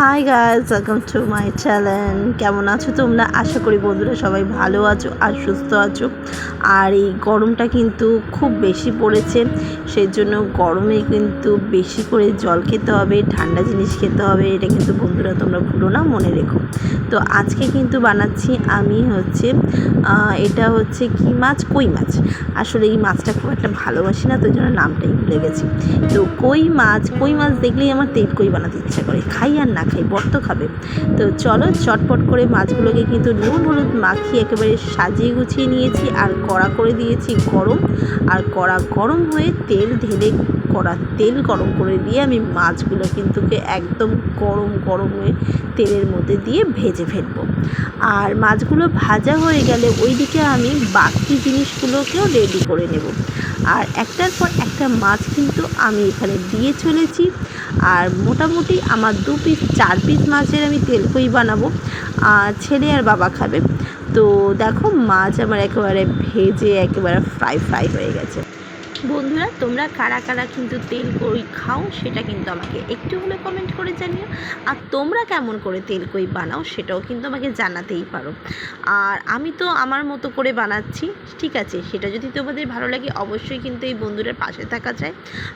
Hi guys welcome to my channel কেমন আছো তোমরা? আশা করি বন্ধুরা সবাই ভালো আছো আর সুস্থ আছো। আর এই গরমটা কিন্তু খুব বেশি পড়েছে সেই জন্য গরমে কিন্তু বেশি করে জল খেতে হবে, ঠান্ডা জিনিস খেতে হবে, এটা কিন্তু বন্ধুরা তোমরা ভুলো না, মনে রেখো। তো আজকে কিন্তু বানাচ্ছি আমি হচ্ছে এটা হচ্ছে কি মাছ? কই মাছ? আসলে এই মাছটা খুব একটা ভালোবাসি না তো জন্য নামটাই ভুলে গেছি। তো কই মাছ? কই মাছ দেখলেই আমার তেল কই বানাতে ইচ্ছা করে, খাই আর না খাই বর্ত খাবে। তো চলো চটপট করে মাছগুলোকে কিন্তু নুন হলুদ মাখিয়ে একেবারে সাজিয়ে গুছিয়ে নিয়েছি আর কড়া করে দিয়েছি গরম। আর কড়া গরম হয়ে তেল ঢেলে কড়া তেল গরম করে দিয়ে আমি মাছগুলো কিন্তু একদম গরম গরম হয়ে তেলের মধ্যে দিয়ে ভেজে ফেলব। আর মাছগুলো ভাজা হয়ে গেলে ওইদিকে আমি বাকি জিনিসগুলোকেও রেডি করে নেব। আর একটার পর একটা মাছ কিন্তু আমি এখানে দিয়ে চলেছি। আর মোটামুটি আমার দু পিস চার পিস মাছের আমি তেল তেলকই বানাবো। আর ছেলে আর বাবা খাবে। তো দেখো মাছ আমার একেবারে ভেজে একেবারে ফ্রাই ফ্রাই হয়ে গেছে। বন্ধুরা, তোমরা কারা কারা কিন্তু তেল কই খাও সেটা কিন্তু আমাকে একটু হলে কমেন্ট করে জানিও। আর তোমরা কেমন করে তেল কই বানাও সেটাও কিন্তু আমাকে জানাতেই পারো। আর আমি তো আমার মতো করে বানাচ্ছি, ঠিক আছে? সেটা যদি তোমাদের ভালো লাগে অবশ্যই কিন্তু এই বন্ধুটার পাশে থাকা চাই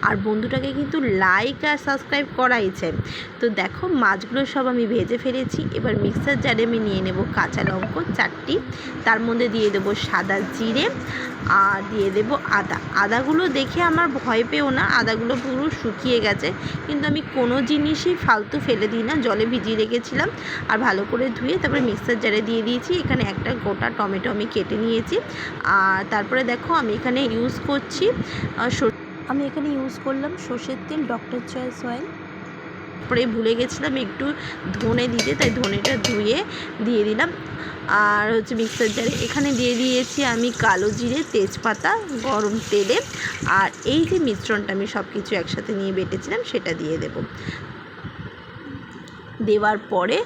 আর বন্ধুটাকে কিন্তু লাইক আর সাবস্ক্রাইব করাই চাই তো দেখো, মাছগুলো সব আমি ভেজে ফেলেছি। এবার মিক্সার জারে আমি নিয়ে নেব কাঁচা লঙ্কা চারটি। তার মধ্যে দিয়ে দেবো সাদা জিরে আর দিয়ে দেব আদা। আদাগুলো দেখে আমার ভয় পেও না, আদাগুলো পুরো শুকিয়ে গেছে। কিন্তু আমি কোনো জিনিসই ফালতু ফেলে দিই না, জলে ভিজিয়ে রেখেছিলাম আর ভালো করে ধুয়ে তারপরে মিক্সার জারে দিয়ে দিয়েছি। এখানে একটা গোটা টমেটো আমি কেটে নিয়েছি। আর তারপরে দেখো আমি এখানে ইউজ করছি আমি এখানে ইউজ করলাম সর্ষের তেল ডক্টর চয়েস অয়েল তারপরে ভুলে গেছিলাম, একটু ধনে দিতে, তাই ধনেটা ধুয়ে দিয়ে দিলাম। আর হচ্ছে মিক্সার জারে এখানে দিয়ে দিয়েছি আমি কালো জিরে, তেজপাতা, গরম তেলে। আর এই যে মিশ্রণটা আমি সব কিছু একসাথে নিয়ে বেটেছিলাম, সেটা দিয়ে দেব। দেওয়ার পরে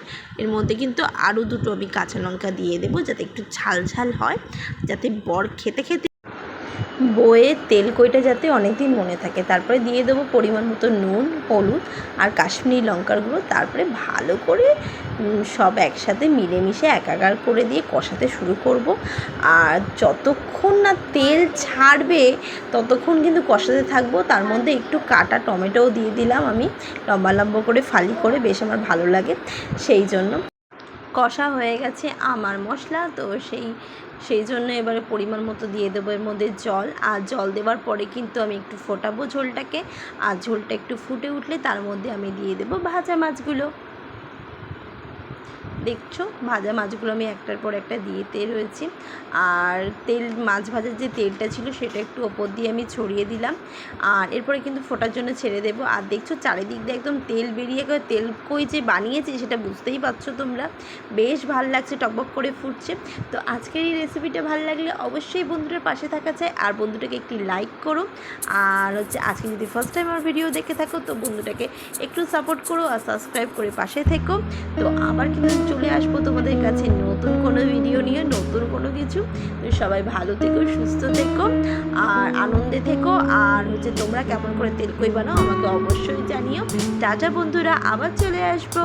এর মধ্যে কিন্তু আরও দুটো আমি কাঁচা লঙ্কা দিয়ে দেবো, যাতে একটু ঝাল ঝাল হয়, যাতে বর খেতে খেতে বয়ে তেল কইটা যাতে অনেক দিন মনে থাকে। তারপরে দিয়ে দেবো পরিমাণ মতো নুন, হলুদ আর কাশ্মীরি লঙ্কার গুঁড়ো। তারপরে ভালো করে সব একসাথে মিলেমিশে একাকার করে দিয়ে কষাতে শুরু করব। আর যতক্ষণ না তেল ছাড়বে, ততক্ষণ কিন্তু কষাতে থাকব। তার মধ্যে একটু কাটা টমেটোও দিয়ে দিলাম আমি। লম্বা লম্বা করে ফালি করে বেশ আমার ভালো লাগে। সেই জন্য কষা হয়ে গেছে আমার মশলা, তো সেই সেই জন্য এবারে পরিমাণ মতো দিয়ে দেবো এর মধ্যে জল। আর জল দেওয়ার পরে কিন্তু আমি একটু ফোটাবো ঝোলটাকে। আর ঝোলটা একটু ফুটে উঠলে তার মধ্যে আমি দিয়ে দেবো ভাজা মাছগুলো। দেখছ? ভাজা মাছগুলো আমি একটার পর একটা দিয়েতে রয়েছি। আর তেল, মাছ ভাজার যে তেলটা ছিল সেটা একটু ওপর দিয়ে আমি ছড়িয়ে দিলাম। আর এরপরে কিন্তু ফোটার জন্য ছেড়ে দেবো। আর দেখছ, চারিদিক দিয়ে একদম তেল বেরিয়ে তেল কই যে বানিয়েছি সেটা বুঝতেই পারছ তোমরা? বেশ ভালো লাগছে, টকবক করে ফুটছে। তো আজকের এই রেসিপিটা ভালো লাগলে অবশ্যই বন্ধুটার পাশে থাকা চাই আর বন্ধুটাকে একটি লাইক করো। আর হচ্ছে, আজকে যদি ফার্স্ট টাইম আমার ভিডিও দেখে থাকো, তো বন্ধুটাকে একটু সাপোর্ট করো আর সাবস্ক্রাইব করে পাশে থেকো। তো আবার কিন্তু চলে আসব তোমাদের কাছে নতুন কোনো ভিডিও নিয়ে, নতুন কোনো কিছু। সবাই ভালো থেকো, সুস্থ থেকো, আর আনন্দে থেকো। আর হচ্ছে তোমরা কেমন করে তেল কই বানাও, আমাকে অবশ্যই জানিও। টাটা বন্ধুরা, আবার চলে আসব।